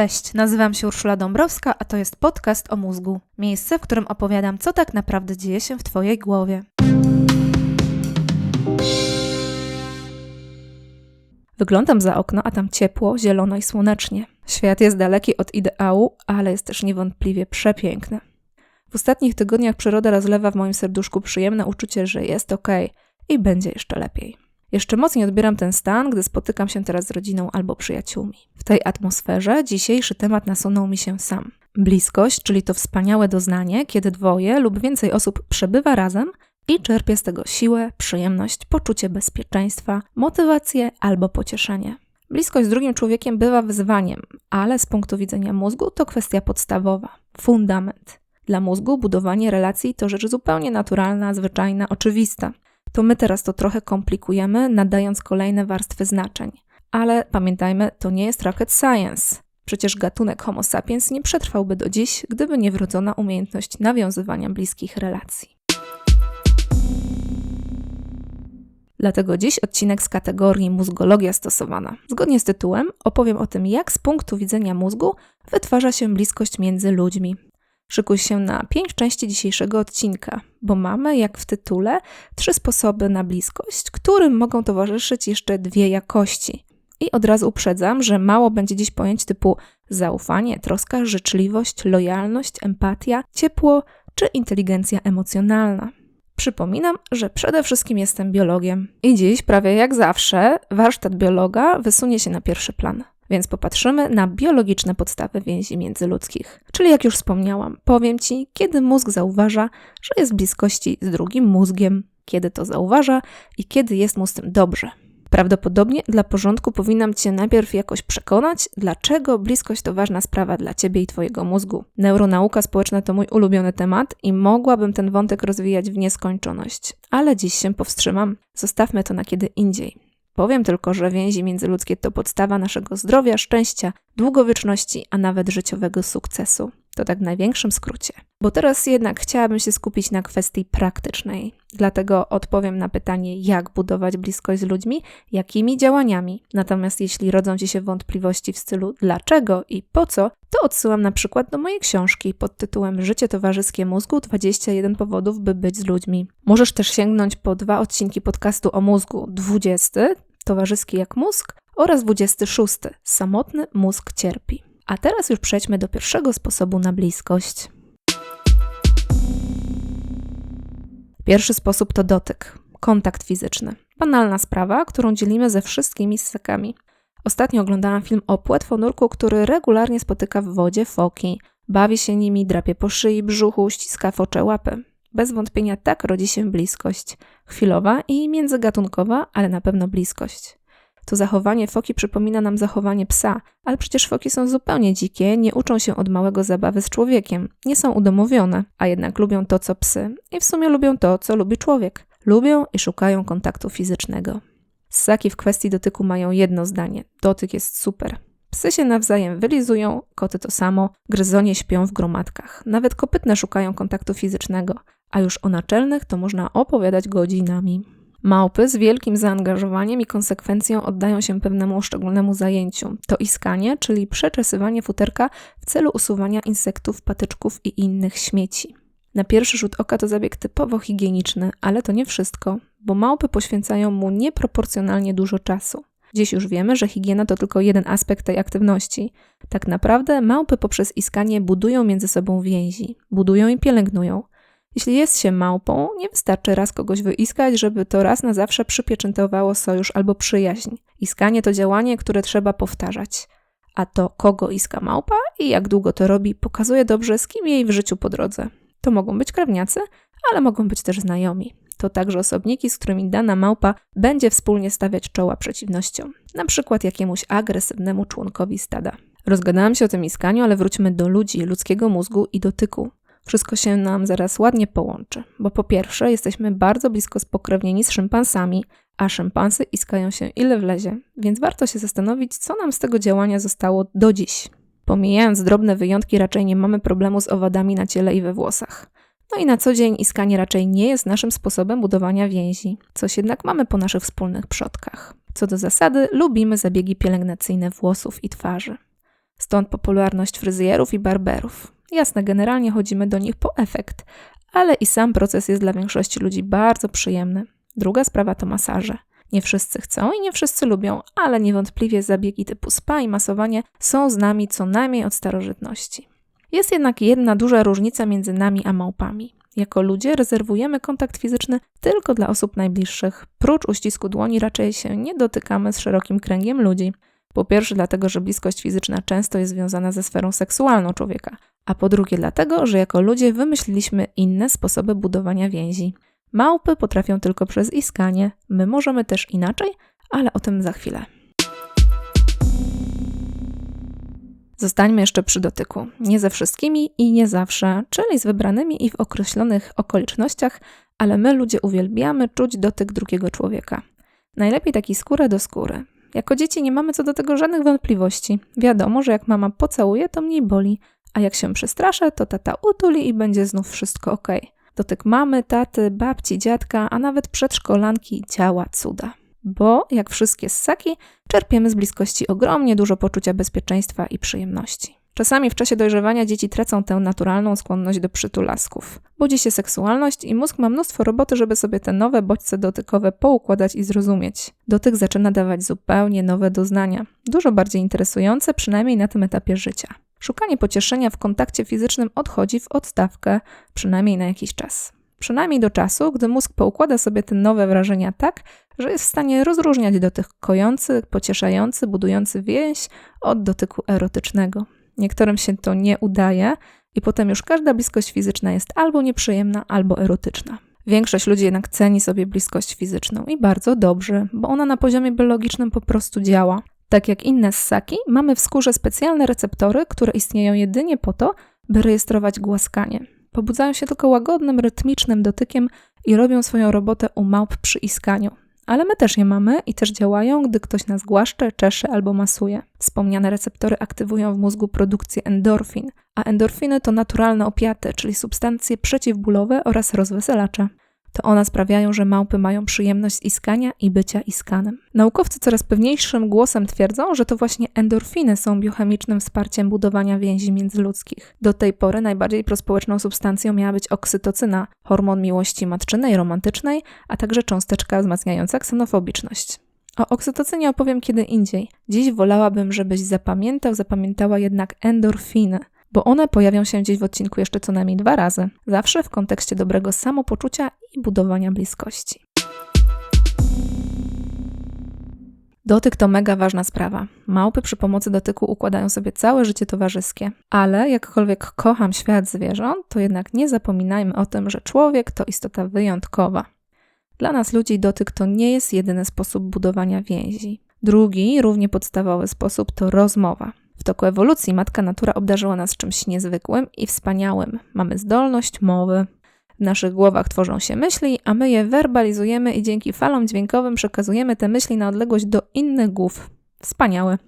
Cześć, nazywam się Urszula Dąbrowska, a to jest podcast o mózgu. Miejsce, w którym opowiadam, co tak naprawdę dzieje się w Twojej głowie. Wyglądam za okno, a tam ciepło, zielono i słonecznie. Świat jest daleki od ideału, ale jest też niewątpliwie przepiękny. W ostatnich tygodniach przyroda rozlewa w moim serduszku przyjemne uczucie, że jest ok i będzie jeszcze lepiej. Jeszcze mocniej odbieram ten stan, gdy spotykam się teraz z rodziną albo przyjaciółmi. W tej atmosferze dzisiejszy temat nasunął mi się sam. Bliskość, czyli to wspaniałe doznanie, kiedy dwoje lub więcej osób przebywa razem i czerpie z tego siłę, przyjemność, poczucie bezpieczeństwa, motywację albo pocieszenie. Bliskość z drugim człowiekiem bywa wyzwaniem, ale z punktu widzenia mózgu to kwestia podstawowa, fundament. Dla mózgu budowanie relacji to rzecz zupełnie naturalna, zwyczajna, oczywista to my teraz to trochę komplikujemy, nadając kolejne warstwy znaczeń. Ale pamiętajmy, to nie jest rocket science. Przecież gatunek Homo sapiens nie przetrwałby do dziś, gdyby nie wrodzona umiejętność nawiązywania bliskich relacji. Dlatego dziś odcinek z kategorii mózgologia stosowana. Zgodnie z tytułem opowiem o tym, jak z punktu widzenia mózgu wytwarza się bliskość między ludźmi. Szykuj się na pięć części dzisiejszego odcinka, bo mamy, jak w tytule, trzy sposoby na bliskość, którym mogą towarzyszyć jeszcze dwie jakości. I od razu uprzedzam, że mało będzie dziś pojęć typu zaufanie, troska, życzliwość, lojalność, empatia, ciepło czy inteligencja emocjonalna. Przypominam, że przede wszystkim jestem biologiem i dziś, prawie jak zawsze, warsztat biologa wysunie się na pierwszy plan. Więc popatrzymy na biologiczne podstawy więzi międzyludzkich. Czyli jak już wspomniałam, powiem Ci, kiedy mózg zauważa, że jest w bliskości z drugim mózgiem, kiedy to zauważa i kiedy jest mu z tym dobrze. Prawdopodobnie dla porządku powinnam Cię najpierw jakoś przekonać, dlaczego bliskość to ważna sprawa dla Ciebie i Twojego mózgu. Neuronauka społeczna to mój ulubiony temat i mogłabym ten wątek rozwijać w nieskończoność, ale dziś się powstrzymam. Zostawmy to na kiedy indziej. Powiem tylko, że więzi międzyludzkie to podstawa naszego zdrowia, szczęścia, długowieczności, a nawet życiowego sukcesu. To tak w największym skrócie. Bo teraz jednak chciałabym się skupić na kwestii praktycznej. Dlatego odpowiem na pytanie, jak budować bliskość z ludźmi, jakimi działaniami. Natomiast jeśli rodzą ci się wątpliwości w stylu dlaczego i po co, to odsyłam na przykład do mojej książki pod tytułem Życie towarzyskie mózgu 21 powodów, by być z ludźmi. Możesz też sięgnąć po dwa odcinki podcastu o mózgu. 20 towarzyski jak mózg oraz 26 samotny mózg cierpi. A teraz już przejdźmy do pierwszego sposobu na bliskość. Pierwszy sposób to dotyk, kontakt fizyczny. Banalna sprawa, którą dzielimy ze wszystkimi ssakami. Ostatnio oglądałam film o płetwonurku, który regularnie spotyka w wodzie foki. Bawi się nimi, drapie po szyi, brzuchu, ściska focze łapy. Bez wątpienia tak rodzi się bliskość. Chwilowa i międzygatunkowa, ale na pewno bliskość. To zachowanie foki przypomina nam zachowanie psa, ale przecież foki są zupełnie dzikie, nie uczą się od małego zabawy z człowiekiem, nie są udomowione, a jednak lubią to, co psy i w sumie lubią to, co lubi człowiek. Lubią i szukają kontaktu fizycznego. Ssaki w kwestii dotyku mają jedno zdanie: dotyk jest super. Psy się nawzajem wylizują, koty to samo, gryzonie śpią w gromadkach. Nawet kopytne szukają kontaktu fizycznego, a już o naczelnych to można opowiadać godzinami. Małpy z wielkim zaangażowaniem i konsekwencją oddają się pewnemu szczególnemu zajęciu. To iskanie, czyli przeczesywanie futerka w celu usuwania insektów, patyczków i innych śmieci. Na pierwszy rzut oka to zabieg typowo higieniczny, ale to nie wszystko, bo małpy poświęcają mu nieproporcjonalnie dużo czasu. Dziś już wiemy, że higiena to tylko jeden aspekt tej aktywności. Tak naprawdę małpy poprzez iskanie budują między sobą więzi, budują i pielęgnują. Jeśli jest się małpą, nie wystarczy raz kogoś wyiskać, żeby to raz na zawsze przypieczętowało sojusz albo przyjaźń. Iskanie to działanie, które trzeba powtarzać. A to, kogo iska małpa i jak długo to robi, pokazuje dobrze, z kim jej w życiu po drodze. To mogą być krewniacy, ale mogą być też znajomi. To także osobniki, z którymi dana małpa będzie wspólnie stawiać czoła przeciwnościom, na przykład jakiemuś agresywnemu członkowi stada. Rozgadałam się o tym iskaniu, ale wróćmy do ludzi, ludzkiego mózgu i dotyku wszystko się nam zaraz ładnie połączy, bo po pierwsze jesteśmy bardzo blisko spokrewnieni z szympansami, a szympansy iskają się ile wlezie, więc warto się zastanowić, co nam z tego działania zostało do dziś. Pomijając drobne wyjątki, raczej nie mamy problemu z owadami na ciele i we włosach. No i na co dzień iskanie raczej nie jest naszym sposobem budowania więzi, coś jednak mamy po naszych wspólnych przodkach. Co do zasady, lubimy zabiegi pielęgnacyjne włosów i twarzy. Stąd popularność fryzjerów i barberów. Jasne, generalnie chodzimy do nich po efekt, ale i sam proces jest dla większości ludzi bardzo przyjemny. Druga sprawa to masaże. Nie wszyscy chcą i nie wszyscy lubią, ale niewątpliwie zabiegi typu spa i masowanie są z nami co najmniej od starożytności. Jest jednak jedna duża różnica między nami a małpami. Jako ludzie rezerwujemy kontakt fizyczny tylko dla osób najbliższych. Prócz uścisku dłoni raczej się nie dotykamy z szerokim kręgiem ludzi. Po pierwsze, dlatego, że bliskość fizyczna często jest związana ze sferą seksualną człowieka, a po drugie, dlatego, że jako ludzie wymyśliliśmy inne sposoby budowania więzi. Małpy potrafią tylko przez iskanie, my możemy też inaczej, ale o tym za chwilę. Zostańmy jeszcze przy dotyku. Nie ze wszystkimi i nie zawsze, czyli z wybranymi i w określonych okolicznościach, ale my ludzie uwielbiamy czuć dotyk drugiego człowieka. Najlepiej taki skórę do skóry. Jako dzieci nie mamy co do tego żadnych wątpliwości. Wiadomo, że jak mama pocałuje, to mniej boli, a jak się przestraszę, to tata utuli i będzie znów wszystko ok. Dotyk mamy, taty, babci, dziadka, a nawet przedszkolanki działa cuda. Bo, jak wszystkie ssaki, czerpiemy z bliskości ogromnie dużo poczucia bezpieczeństwa i przyjemności. Czasami w czasie dojrzewania dzieci tracą tę naturalną skłonność do przytulasków. Budzi się seksualność i mózg ma mnóstwo roboty, żeby sobie te nowe bodźce dotykowe poukładać i zrozumieć. Dotyk zaczyna dawać zupełnie nowe doznania, dużo bardziej interesujące, przynajmniej na tym etapie życia. Szukanie pocieszenia w kontakcie fizycznym odchodzi w odstawkę, przynajmniej na jakiś czas. Przynajmniej do czasu, gdy mózg poukłada sobie te nowe wrażenia tak, że jest w stanie rozróżniać dotyk kojący, pocieszający, budujący więź od dotyku erotycznego. Niektórym się to nie udaje i potem już każda bliskość fizyczna jest albo nieprzyjemna, albo erotyczna. Większość ludzi jednak ceni sobie bliskość fizyczną i bardzo dobrze, bo ona na poziomie biologicznym po prostu działa. Tak jak inne ssaki, mamy w skórze specjalne receptory, które istnieją jedynie po to, by rejestrować głaskanie. Pobudzają się tylko łagodnym, rytmicznym dotykiem i robią swoją robotę u małp przy iskaniu. Ale my też je mamy i też działają, gdy ktoś nas głaszcze, czesze albo masuje. Wspomniane receptory aktywują w mózgu produkcję endorfin, a endorfiny to naturalne opiaty, czyli substancje przeciwbólowe oraz rozweselacze. To one sprawiają, że małpy mają przyjemność z iskania i bycia iskanym. Naukowcy coraz pewniejszym głosem twierdzą, że to właśnie endorfiny są biochemicznym wsparciem budowania więzi międzyludzkich. Do tej pory najbardziej prospołeczną substancją miała być oksytocyna, hormon miłości matczynej, romantycznej, a także cząsteczka wzmacniająca ksenofobiczność. O oksytocynie opowiem kiedy indziej. Dziś wolałabym, żebyś zapamiętał, zapamiętała jednak endorfiny – bo one pojawią się gdzieś w odcinku jeszcze co najmniej dwa razy, zawsze w kontekście dobrego samopoczucia i budowania bliskości. Dotyk to mega ważna sprawa. Małpy przy pomocy dotyku układają sobie całe życie towarzyskie, ale jakkolwiek kocham świat zwierząt, to jednak nie zapominajmy o tym, że człowiek to istota wyjątkowa. Dla nas ludzi dotyk to nie jest jedyny sposób budowania więzi. Drugi, równie podstawowy sposób to rozmowa. W toku ewolucji matka natura obdarzyła nas czymś niezwykłym i wspaniałym. Mamy zdolność mowy. W naszych głowach tworzą się myśli, a my je werbalizujemy i dzięki falom dźwiękowym przekazujemy te myśli na odległość do innych głów. Wspaniałe.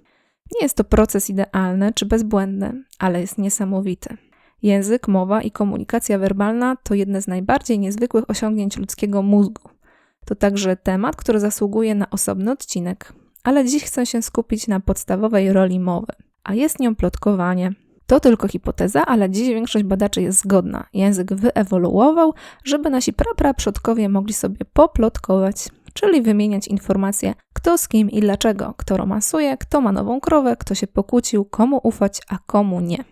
Nie jest to proces idealny czy bezbłędny, ale jest niesamowity. Język, mowa i komunikacja werbalna to jedne z najbardziej niezwykłych osiągnięć ludzkiego mózgu. To także temat, który zasługuje na osobny odcinek, ale dziś chcę się skupić na podstawowej roli mowy a jest nią plotkowanie. To tylko hipoteza, ale dziś większość badaczy jest zgodna. Język wyewoluował, żeby nasi prapraprzodkowie mogli sobie poplotkować, czyli wymieniać informacje, kto z kim i dlaczego, kto romansuje, kto ma nową krowę, kto się pokłócił, komu ufać, a komu nie.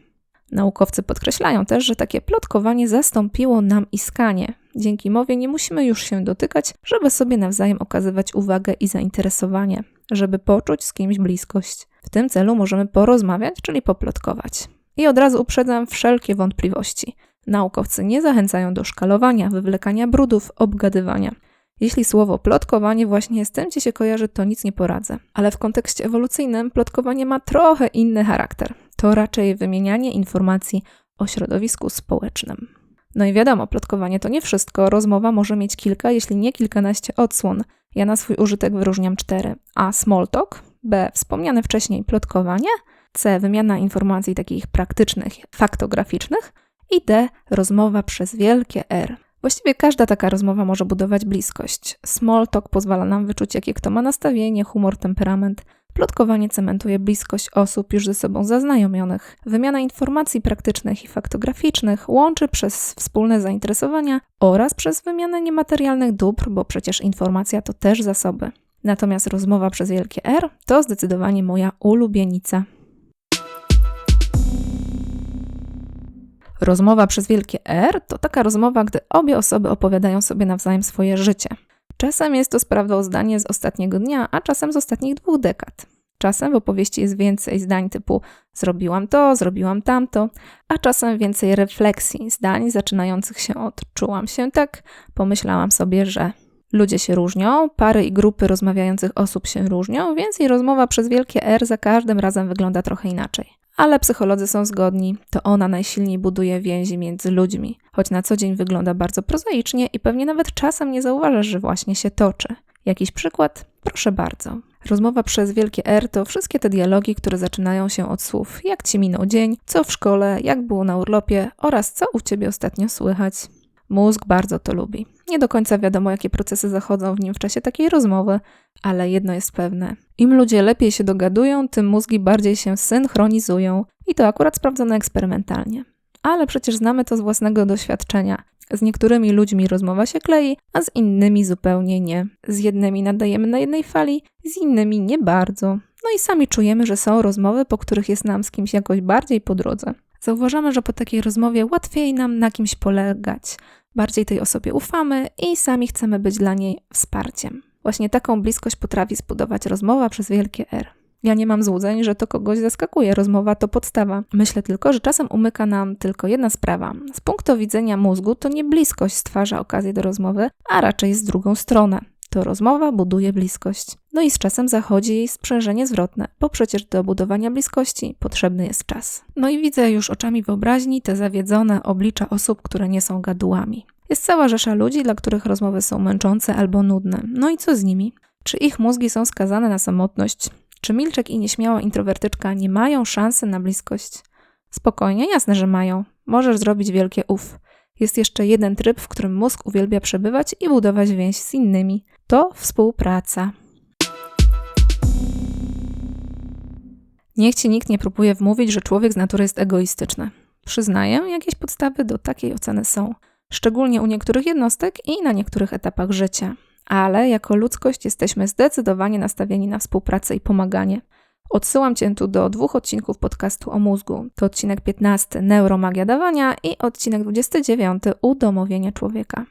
Naukowcy podkreślają też, że takie plotkowanie zastąpiło nam iskanie. Dzięki mowie nie musimy już się dotykać, żeby sobie nawzajem okazywać uwagę i zainteresowanie, żeby poczuć z kimś bliskość. W tym celu możemy porozmawiać, czyli poplotkować. I od razu uprzedzam wszelkie wątpliwości. Naukowcy nie zachęcają do szkalowania, wywlekania brudów, obgadywania. Jeśli słowo plotkowanie właśnie z tym ci się kojarzy, to nic nie poradzę. Ale w kontekście ewolucyjnym plotkowanie ma trochę inny charakter. To raczej wymienianie informacji o środowisku społecznym. No i wiadomo, plotkowanie to nie wszystko. Rozmowa może mieć kilka, jeśli nie kilkanaście odsłon. Ja na swój użytek wyróżniam cztery. A small talk, B. Wspomniane wcześniej plotkowanie. C. Wymiana informacji takich praktycznych, faktograficznych. I D. Rozmowa przez wielkie R. Właściwie każda taka rozmowa może budować bliskość. Small talk pozwala nam wyczuć, jakie kto ma nastawienie, humor, temperament. Plotkowanie cementuje bliskość osób już ze sobą zaznajomionych. Wymiana informacji praktycznych i faktograficznych łączy przez wspólne zainteresowania oraz przez wymianę niematerialnych dóbr, bo przecież informacja to też zasoby. Natomiast rozmowa przez wielkie R to zdecydowanie moja ulubienica. Rozmowa przez wielkie R to taka rozmowa, gdy obie osoby opowiadają sobie nawzajem swoje życie. Czasem jest to sprawdozdanie z ostatniego dnia, a czasem z ostatnich dwóch dekad. Czasem w opowieści jest więcej zdań typu zrobiłam to, zrobiłam tamto, a czasem więcej refleksji, zdań zaczynających się od czułam się tak, pomyślałam sobie, że ludzie się różnią, pary i grupy rozmawiających osób się różnią, więc i rozmowa przez wielkie R za każdym razem wygląda trochę inaczej ale psycholodzy są zgodni, to ona najsilniej buduje więzi między ludźmi, choć na co dzień wygląda bardzo prozaicznie i pewnie nawet czasem nie zauważasz, że właśnie się toczy. Jakiś przykład? Proszę bardzo. Rozmowa przez wielkie R to wszystkie te dialogi, które zaczynają się od słów jak ci minął dzień, co w szkole, jak było na urlopie oraz co u ciebie ostatnio słychać. Mózg bardzo to lubi. Nie do końca wiadomo, jakie procesy zachodzą w nim w czasie takiej rozmowy, ale jedno jest pewne. Im ludzie lepiej się dogadują, tym mózgi bardziej się synchronizują. I to akurat sprawdzono eksperymentalnie. Ale przecież znamy to z własnego doświadczenia. Z niektórymi ludźmi rozmowa się klei, a z innymi zupełnie nie. Z jednymi nadajemy na jednej fali, z innymi nie bardzo. No i sami czujemy, że są rozmowy, po których jest nam z kimś jakoś bardziej po drodze. Zauważamy, że po takiej rozmowie łatwiej nam na kimś polegać, bardziej tej osobie ufamy i sami chcemy być dla niej wsparciem. Właśnie taką bliskość potrafi zbudować rozmowa przez wielkie R. Ja nie mam złudzeń, że to kogoś zaskakuje. Rozmowa to podstawa. Myślę tylko, że czasem umyka nam tylko jedna sprawa. Z punktu widzenia mózgu to nie bliskość stwarza okazję do rozmowy, a raczej z drugą stronę. To rozmowa buduje bliskość. No i z czasem zachodzi sprzężenie zwrotne, bo przecież do budowania bliskości potrzebny jest czas. No i widzę już oczami wyobraźni te zawiedzone oblicza osób, które nie są gadułami. Jest cała rzesza ludzi, dla których rozmowy są męczące albo nudne. No i co z nimi? Czy ich mózgi są skazane na samotność? Czy Milczek i nieśmiała introwertyczka nie mają szansy na bliskość? Spokojnie, jasne, że mają. Możesz zrobić wielkie uf. Jest jeszcze jeden tryb, w którym mózg uwielbia przebywać i budować więź z innymi. To współpraca. Niech ci nikt nie próbuje wmówić, że człowiek z natury jest egoistyczny. Przyznaję, jakieś podstawy do takiej oceny są, szczególnie u niektórych jednostek i na niektórych etapach życia. Ale jako ludzkość jesteśmy zdecydowanie nastawieni na współpracę i pomaganie. Odsyłam Cię tu do dwóch odcinków podcastu o mózgu. To odcinek 15 Neuromagia dawania i odcinek 29 Udomowienie człowieka.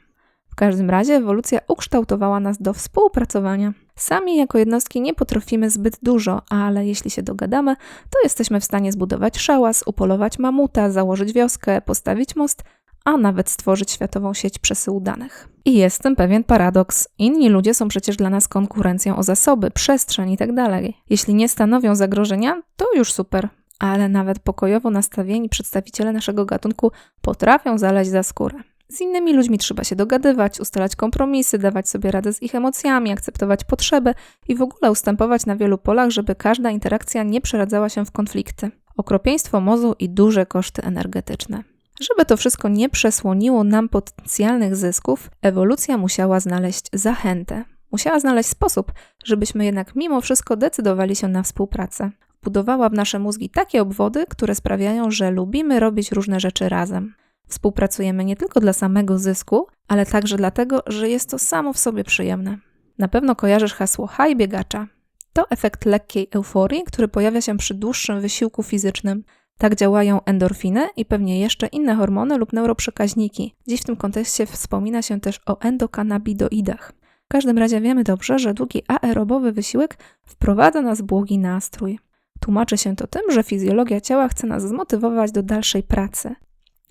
W każdym razie ewolucja ukształtowała nas do współpracowania. Sami jako jednostki nie potrafimy zbyt dużo, ale jeśli się dogadamy, to jesteśmy w stanie zbudować szałas, upolować mamuta, założyć wioskę, postawić most, a nawet stworzyć światową sieć przesyłu danych. I jest tym pewien paradoks. Inni ludzie są przecież dla nas konkurencją o zasoby, przestrzeń itd. Tak jeśli nie stanowią zagrożenia, to już super. Ale nawet pokojowo nastawieni przedstawiciele naszego gatunku potrafią zaleźć za skórę. Z innymi ludźmi trzeba się dogadywać, ustalać kompromisy, dawać sobie radę z ich emocjami, akceptować potrzeby i w ogóle ustępować na wielu polach, żeby każda interakcja nie przeradzała się w konflikty. Okropieństwo mozu i duże koszty energetyczne. Żeby to wszystko nie przesłoniło nam potencjalnych zysków, ewolucja musiała znaleźć zachętę. Musiała znaleźć sposób, żebyśmy jednak mimo wszystko decydowali się na współpracę. Budowała w nasze mózgi takie obwody, które sprawiają, że lubimy robić różne rzeczy razem. Współpracujemy nie tylko dla samego zysku, ale także dlatego, że jest to samo w sobie przyjemne. Na pewno kojarzysz hasło high biegacza. To efekt lekkiej euforii, który pojawia się przy dłuższym wysiłku fizycznym. Tak działają endorfiny i pewnie jeszcze inne hormony lub neuroprzekaźniki. Dziś w tym kontekście wspomina się też o endokanabidoidach. W każdym razie wiemy dobrze, że długi aerobowy wysiłek wprowadza nas w błogi nastrój. Tłumaczy się to tym, że fizjologia ciała chce nas zmotywować do dalszej pracy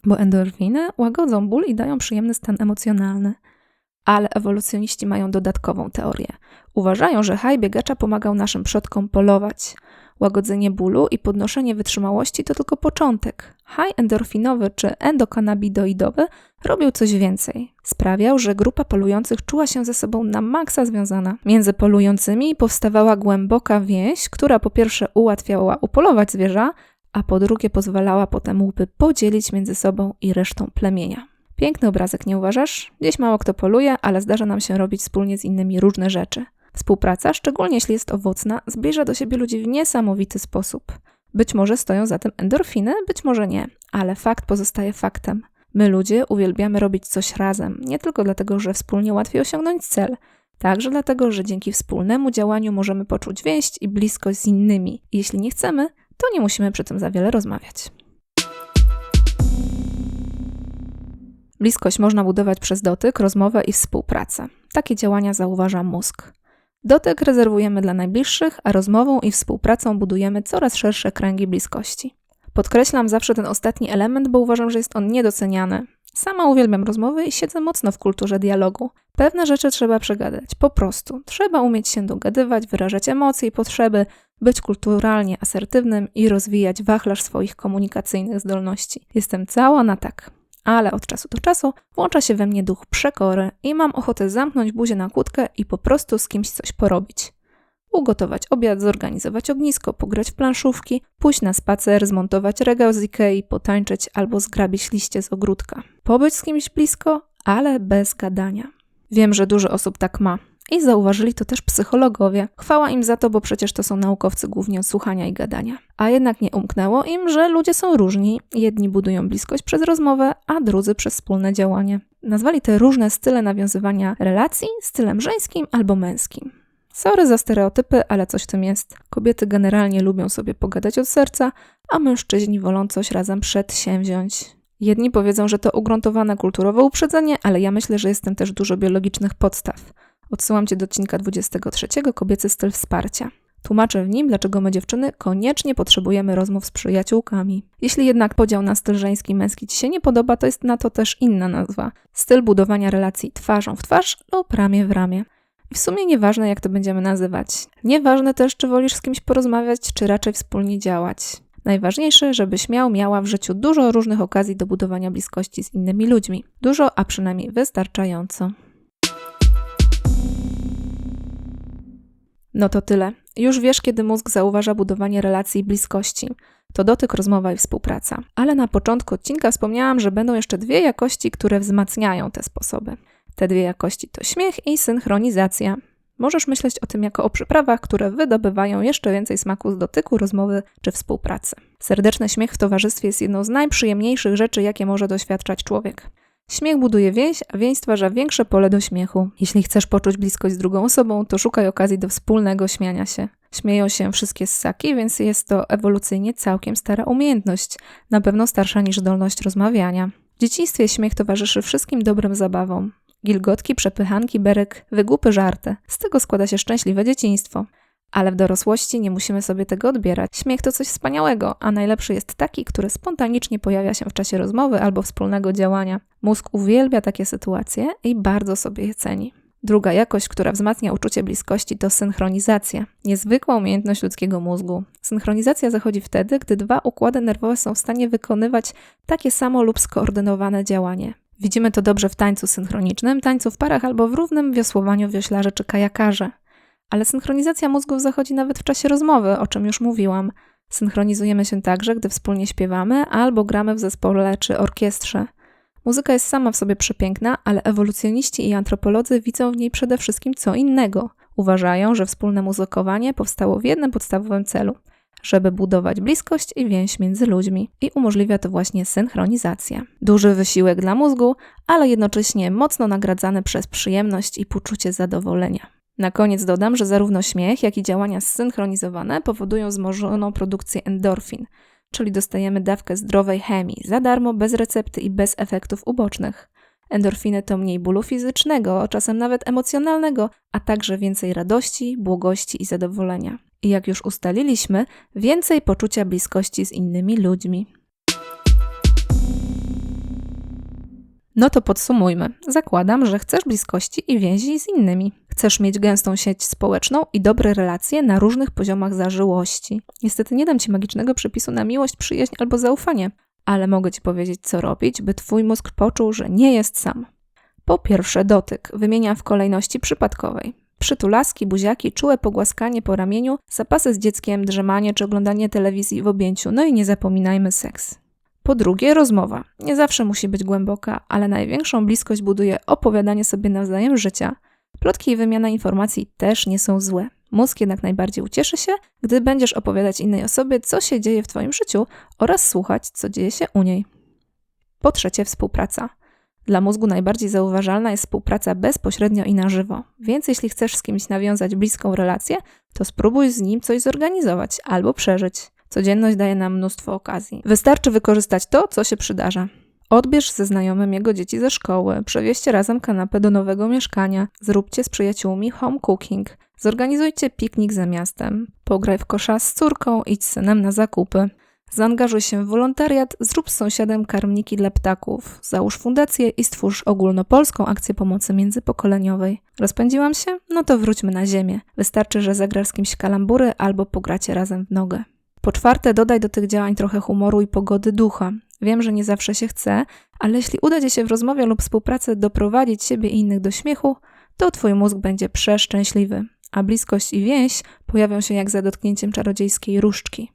bo endorfiny łagodzą ból i dają przyjemny stan emocjonalny. Ale ewolucjoniści mają dodatkową teorię. Uważają, że haj biegacza pomagał naszym przodkom polować. Łagodzenie bólu i podnoszenie wytrzymałości to tylko początek. Haj endorfinowy czy endokanabidoidowy robił coś więcej. Sprawiał, że grupa polujących czuła się ze sobą na maksa związana. Między polującymi powstawała głęboka więź, która po pierwsze ułatwiała upolować zwierza, a po drugie pozwalała potem łupy podzielić między sobą i resztą plemienia. Piękny obrazek, nie uważasz? Gdzieś mało kto poluje, ale zdarza nam się robić wspólnie z innymi różne rzeczy. Współpraca, szczególnie jeśli jest owocna, zbliża do siebie ludzi w niesamowity sposób. Być może stoją za tym endorfiny, być może nie, ale fakt pozostaje faktem. My ludzie uwielbiamy robić coś razem, nie tylko dlatego, że wspólnie łatwiej osiągnąć cel, także dlatego, że dzięki wspólnemu działaniu możemy poczuć więź i bliskość z innymi. Jeśli nie chcemy, to nie musimy przy tym za wiele rozmawiać. Bliskość można budować przez dotyk, rozmowę i współpracę. Takie działania zauważa mózg. Dotyk rezerwujemy dla najbliższych, a rozmową i współpracą budujemy coraz szersze kręgi bliskości. Podkreślam zawsze ten ostatni element, bo uważam, że jest on niedoceniany. Sama uwielbiam rozmowy i siedzę mocno w kulturze dialogu. Pewne rzeczy trzeba przegadać, po prostu. Trzeba umieć się dogadywać, wyrażać emocje i potrzeby, być kulturalnie asertywnym i rozwijać wachlarz swoich komunikacyjnych zdolności. Jestem cała na tak ale od czasu do czasu włącza się we mnie duch przekory i mam ochotę zamknąć buzię na kłódkę i po prostu z kimś coś porobić. Ugotować obiad, zorganizować ognisko, pograć w planszówki, pójść na spacer, zmontować regał z Ikei, potańczyć albo zgrabić liście z ogródka. Pobyć z kimś blisko, ale bez gadania. Wiem, że dużo osób tak ma. I zauważyli to też psychologowie. Chwała im za to, bo przecież to są naukowcy głównie od słuchania i gadania. A jednak nie umknęło im, że ludzie są różni. Jedni budują bliskość przez rozmowę, a drudzy przez wspólne działanie. Nazwali te różne style nawiązywania relacji stylem żeńskim albo męskim. Sorry za stereotypy, ale coś w tym jest. Kobiety generalnie lubią sobie pogadać od serca, a mężczyźni wolą coś razem przedsięwziąć. Jedni powiedzą, że to ugruntowane kulturowe uprzedzenie, ale ja myślę, że jest też dużo biologicznych podstaw. Odsyłam Cię do odcinka 23 Kobiecy styl wsparcia. Tłumaczę w nim, dlaczego my dziewczyny koniecznie potrzebujemy rozmów z przyjaciółkami. Jeśli jednak podział na styl żeński i męski Ci się nie podoba, to jest na to też inna nazwa. Styl budowania relacji twarzą w twarz lub ramię w ramię. I w sumie nieważne, jak to będziemy nazywać. Nieważne też, czy wolisz z kimś porozmawiać, czy raczej wspólnie działać. Najważniejsze, żebyś miał, miała w życiu dużo różnych okazji do budowania bliskości z innymi ludźmi. Dużo, a przynajmniej wystarczająco. No to tyle. Już wiesz, kiedy mózg zauważa budowanie relacji i bliskości. To dotyk, rozmowa i współpraca. Ale na początku odcinka wspomniałam, że będą jeszcze dwie jakości, które wzmacniają te sposoby. Te dwie jakości to śmiech i synchronizacja. Możesz myśleć o tym jako o przyprawach, które wydobywają jeszcze więcej smaku z dotyku, rozmowy czy współpracy. Serdeczny śmiech w towarzystwie jest jedną z najprzyjemniejszych rzeczy, jakie może doświadczać człowiek. Śmiech buduje więź, a więź stwarza większe pole do śmiechu. Jeśli chcesz poczuć bliskość z drugą osobą, to szukaj okazji do wspólnego śmiania się. Śmieją się wszystkie ssaki, więc jest to ewolucyjnie całkiem stara umiejętność, na pewno starsza niż zdolność rozmawiania. W dzieciństwie śmiech towarzyszy wszystkim dobrym zabawom. Gilgotki, przepychanki, berek, wygłupy, żarty. Z tego składa się szczęśliwe dzieciństwo. Ale w dorosłości nie musimy sobie tego odbierać. Śmiech to coś wspaniałego, a najlepszy jest taki, który spontanicznie pojawia się w czasie rozmowy albo wspólnego działania. Mózg uwielbia takie sytuacje i bardzo sobie je ceni. Druga jakość, która wzmacnia uczucie bliskości, to synchronizacja. Niezwykła umiejętność ludzkiego mózgu. Synchronizacja zachodzi wtedy, gdy dwa układy nerwowe są w stanie wykonywać takie samo lub skoordynowane działanie. Widzimy to dobrze w tańcu synchronicznym, tańcu w parach albo w równym wiosłowaniu wioślarzy czy kajakarze. Ale synchronizacja mózgów zachodzi nawet w czasie rozmowy, o czym już mówiłam. Synchronizujemy się także, gdy wspólnie śpiewamy albo gramy w zespole czy orkiestrze. Muzyka jest sama w sobie przepiękna, ale ewolucjoniści i antropolodzy widzą w niej przede wszystkim co innego. Uważają, że wspólne muzykowanie powstało w jednym podstawowym celu żeby budować bliskość i więź między ludźmi. I umożliwia to właśnie synchronizacja. Duży wysiłek dla mózgu, ale jednocześnie mocno nagradzany przez przyjemność i poczucie zadowolenia. Na koniec dodam, że zarówno śmiech, jak i działania zsynchronizowane powodują wzmożoną produkcję endorfin, czyli dostajemy dawkę zdrowej chemii za darmo, bez recepty i bez efektów ubocznych. Endorfiny to mniej bólu fizycznego, czasem nawet emocjonalnego, a także więcej radości, błogości i zadowolenia. I jak już ustaliliśmy, więcej poczucia bliskości z innymi ludźmi. No to podsumujmy. Zakładam, że chcesz bliskości i więzi z innymi. Chcesz mieć gęstą sieć społeczną i dobre relacje na różnych poziomach zażyłości. Niestety nie dam ci magicznego przepisu na miłość, przyjaźń albo zaufanie, ale mogę ci powiedzieć, co robić, by twój mózg poczuł, że nie jest sam. Po pierwsze, dotyk. Wymieniam w kolejności przypadkowej. Przytulaski, buziaki, czułe pogłaskanie po ramieniu, zapasy z dzieckiem, drzemanie czy oglądanie telewizji w objęciu, no i nie zapominajmy seks. Po drugie, rozmowa. Nie zawsze musi być głęboka, ale największą bliskość buduje opowiadanie sobie nawzajem życia. Plotki i wymiana informacji też nie są złe. Mózg jednak najbardziej ucieszy się, gdy będziesz opowiadać innej osobie, co się dzieje w Twoim życiu oraz słuchać, co dzieje się u niej. Po trzecie, współpraca. Dla mózgu najbardziej zauważalna jest współpraca bezpośrednio i na żywo. Więc jeśli chcesz z kimś nawiązać bliską relację, to spróbuj z nim coś zorganizować albo przeżyć. Codzienność daje nam mnóstwo okazji. Wystarczy wykorzystać to, co się przydarza. Odbierz ze znajomym jego dzieci ze szkoły, przewieźcie razem kanapę do nowego mieszkania, zróbcie z przyjaciółmi home cooking, zorganizujcie piknik za miastem, pograj w kosza z córką, idź z synem na zakupy. Zaangażuj się w wolontariat, zrób z sąsiadem karmniki dla ptaków, załóż fundację i stwórz ogólnopolską akcję pomocy międzypokoleniowej. Rozpędziłam się? No to wróćmy na ziemię. Wystarczy, że zagrasz z kimś kalambury albo pogracie razem w nogę. Po czwarte, dodaj do tych działań trochę humoru i pogody ducha. Wiem, że nie zawsze się chce, ale jeśli uda Ci się w rozmowie lub współpracy doprowadzić siebie i innych do śmiechu, to Twój mózg będzie przeszczęśliwy, a bliskość i więź pojawią się jak za dotknięciem czarodziejskiej różdżki.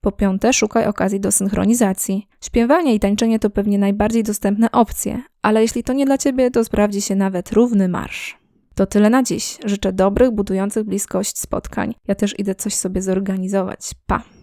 Po piąte, szukaj okazji do synchronizacji. Śpiewanie i tańczenie to pewnie najbardziej dostępne opcje, ale jeśli to nie dla Ciebie, to sprawdzi się nawet równy marsz. To tyle na dziś. Życzę dobrych, budujących bliskość spotkań. Ja też idę coś sobie zorganizować. Pa!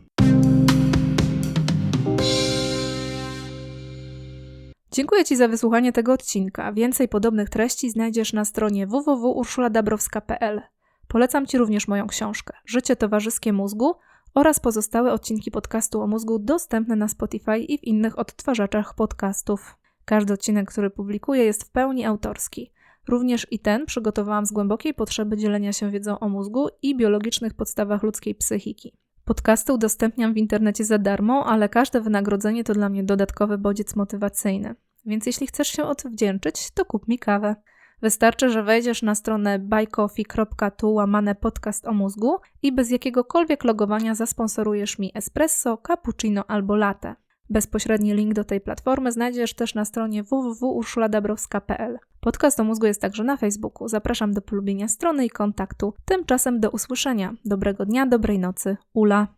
Dziękuję Ci za wysłuchanie tego odcinka. Więcej podobnych treści znajdziesz na stronie www.urszuladabrowska.pl. Polecam Ci również moją książkę Życie towarzyskie mózgu oraz pozostałe odcinki podcastu o mózgu dostępne na Spotify i w innych odtwarzaczach podcastów. Każdy odcinek, który publikuję, jest w pełni autorski. Również i ten przygotowałam z głębokiej potrzeby dzielenia się wiedzą o mózgu i biologicznych podstawach ludzkiej psychiki. Podcasty udostępniam w internecie za darmo, ale każde wynagrodzenie to dla mnie dodatkowy bodziec motywacyjny. Więc jeśli chcesz się odwdzięczyć, to kup mi kawę. Wystarczy, że wejdziesz na stronę buycoffee.tu łamane podcast o mózgu i bez jakiegokolwiek logowania zasponsorujesz mi espresso, cappuccino albo latte. Bezpośredni link do tej platformy znajdziesz też na stronie www.urszuladabrowska.pl. Podcast o mózgu jest także na Facebooku. Zapraszam do polubienia strony i kontaktu. Tymczasem do usłyszenia. Dobrego dnia, dobrej nocy. Ula.